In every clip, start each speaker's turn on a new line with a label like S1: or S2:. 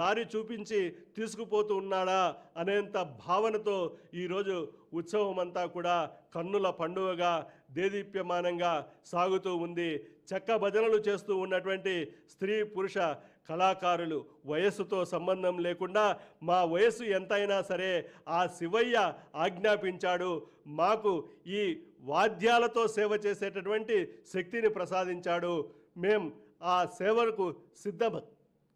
S1: దారి చూపించి తీసుకుపోతూ ఉన్నాడా అనేంత భావనతో ఈరోజు ఉత్సవం అంతా కూడా కన్నుల పండుగగా దేదీప్యమానంగా సాగుతూ ఉంది. చెక్క భజనలు చేస్తూ ఉన్నటువంటి స్త్రీ పురుష కళాకారులు వయస్సుతో సంబంధం లేకుండా మా వయస్సు ఎంతైనా సరే ఆ శివయ్య ఆజ్ఞాపించాడు. మాకు ఈ వాద్యాలతో సేవ చేసేటటువంటి శక్తిని ప్రసాదించాడు. మేం ఆ సేవలకు సిద్ధ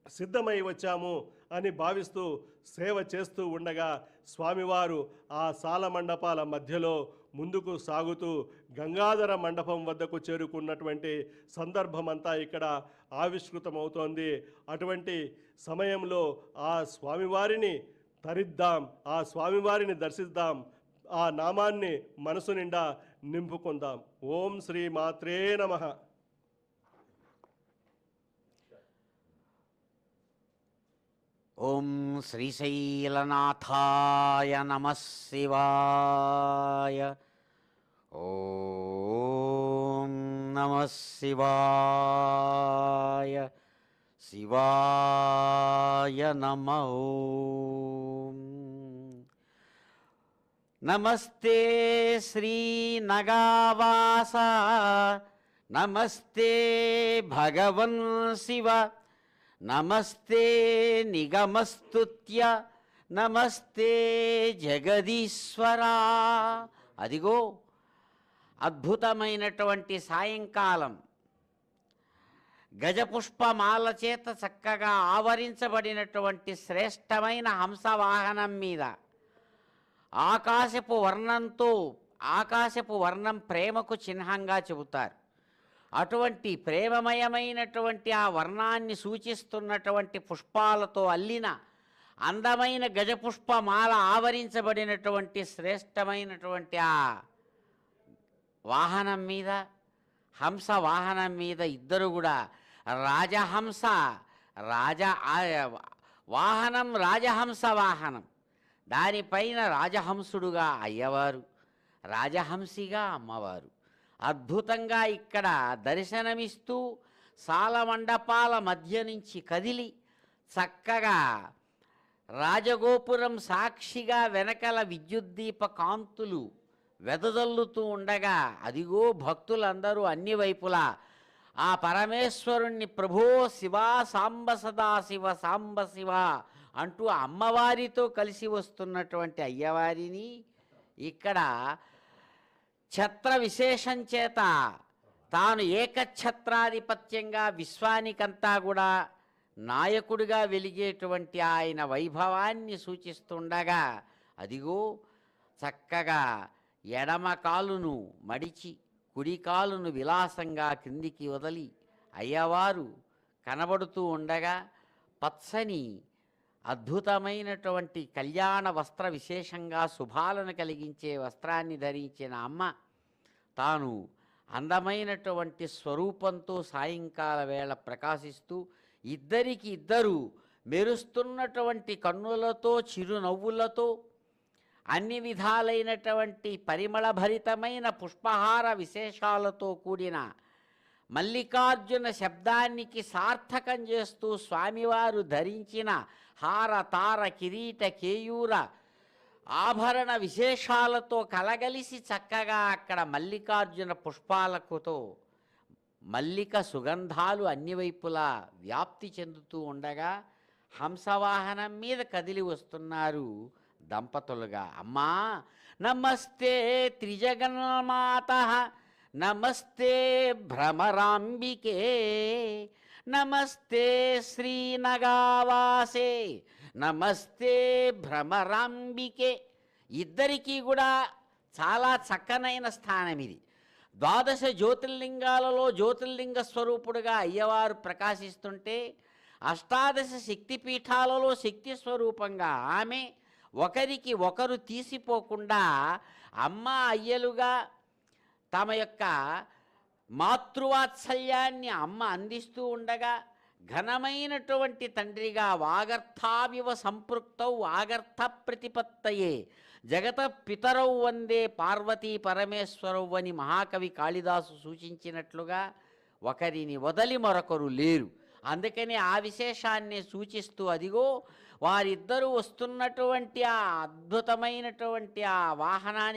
S1: సిద్ధమై వచ్చాము అని భావిస్తూ సేవ చేస్తూ ఉండగా స్వామివారు ఆ సాల మండపాల మధ్యలో ముందుకు సాగుతూ గంగాధర మండపం వద్దకు చేరుకున్నటువంటి సందర్భమంతా ఇక్కడ ఆవిష్కృతమవుతోంది. అటువంటి సమయంలో ఆ స్వామివారిని తరిద్దాం ఆ స్వామివారిని దర్శిద్దాం ఆ నామాన్ని మనసు నిండా నింపుకుందాం. ఓం శ్రీ మాత్రే నమః.
S2: ఓం శ్రీశైలనాథాయ నమ శివాయ. ఓం నమ శివాయ. శివాయ నమ ఓం. నమస్తే శ్రీనగావాస నమస్తే భగవన్ శివ. నమస్తే నిగమస్తుత్య నమస్తే జగదీశ్వరా. అదిగో అద్భుతమైనటువంటి సాయంకాలం. గజపుష్పమాల చేత చక్కగా ఆవరించబడినటువంటి శ్రేష్టమైన హంసవాహనం మీద ఆకాశపు వర్ణంతో ఆకాశపు వర్ణం ప్రేమకు చిహ్నంగా చెబుతారు. అటువంటి ప్రేమమయమైనటువంటి ఆ వర్ణాన్ని సూచిస్తున్నటువంటి పుష్పాలతో అల్లిన అందమైన గజపుష్పమాల ఆవరించబడినటువంటి శ్రేష్టమైనటువంటి ఆ వాహనం మీద హంస వాహనం మీద ఇద్దరు కూడా రాజహంస రాజ వాహనం రాజహంస వాహనం. దానిపైన రాజహంసుడుగా అయ్యవారు రాజహంసిగా అమ్మవారు. అద్భుతంగా ఇక్కడ దర్శనమిస్తూ సాలమండపాల మధ్య నుంచి కదిలి చక్కగా రాజగోపురం సాక్షిగా వెనకల విద్యుద్దీప కాంతులు వెదజల్లుతూ ఉండగా అదిగో భక్తులందరూ అన్ని వైపులా ఆ పరమేశ్వరుణ్ణి ప్రభో శివ సాంబ సదాశివ సాంబ శివ అంటూ అమ్మవారితో కలిసి వస్తున్నటువంటి అయ్యవారిని ఇక్కడ ఛత్ర విశేషం చేత తాను ఏకఛత్రాధిపత్యంగా విశ్వానికంతా కూడా నాయకుడిగా వెలిగేటువంటి ఆయన వైభవాన్ని సూచిస్తుండగా అదిగో చక్కగా ఎడమ కాలును మడిచి కుడి కాలును విలాసంగా క్రిందికి వదలి అయ్యవారు కనబడుతూ ఉండగా పచ్చని అద్భుతమైనటువంటి కళ్యాణ వస్త్ర విశేషంగా శుభాలను కలిగించే వస్త్రాన్ని ధరించిన అమ్మ తాను అందమైనటువంటి స్వరూపంతో సాయంకాల వేళ ప్రకాశిస్తూ ఇద్దరికి ఇద్దరు మెరుస్తున్నటువంటి కన్నులతో చిరునవ్వులతో అన్ని విధాలైనటువంటి పరిమళభరితమైన పుష్పహార విశేషాలతో కూడిన మల్లికార్జున శబ్దానికి సార్థకం చేస్తూ స్వామివారు ధరించిన హార తార కిరీట కేయూర ఆభరణ విశేషాలతో కలగలిసి చక్కగా అక్కడ మల్లికార్జున పుష్పాలకుతో మల్లిక సుగంధాలు అన్ని వైపులా వ్యాప్తి చెందుతూ ఉండగా హంసవాహనం మీద కదిలి వస్తున్నారు దంపతులుగా. అమ్మా నమస్తే త్రిజగన్మాత. నమస్తే భ్రమరాంబికే నమస్తే శ్రీనగావాసే నమస్తే భ్రమరాంబికే. ఇద్దరికీ కూడా చాలా చక్కనైన స్థానం ఇది. ద్వాదశ జ్యోతిర్లింగాలలో జ్యోతిర్లింగ స్వరూపుడుగా అయ్యవారు ప్రకాశిస్తుంటే అష్టాదశ శక్తిపీఠాలలో శక్తి స్వరూపంగా ఆమె ఒకరికి ఒకరు తీసిపోకుండా అమ్మ అయ్యలుగా తమ యొక్క మాతృవాత్సల్యాన్ని అమ్మ అందిస్తూ ఉండగా ఘనమైనటువంటి తండ్రిగా వాగర్థావివ సంపృక్తౌ వాగర్థ ప్రతిపత్తయే జగత పితరౌ వందే పార్వతీ పరమేశ్వరౌ అని మహాకవి కాళిదాసు సూచించినట్లుగా ఒకరిని వదలి మరొకరు లేరు. అందుకని ఆ విశేషాన్ని సూచిస్తూ అదిగో వారిద్దరూ వస్తున్నటువంటి ఆ అద్భుతమైనటువంటి ఆ వాహనానికి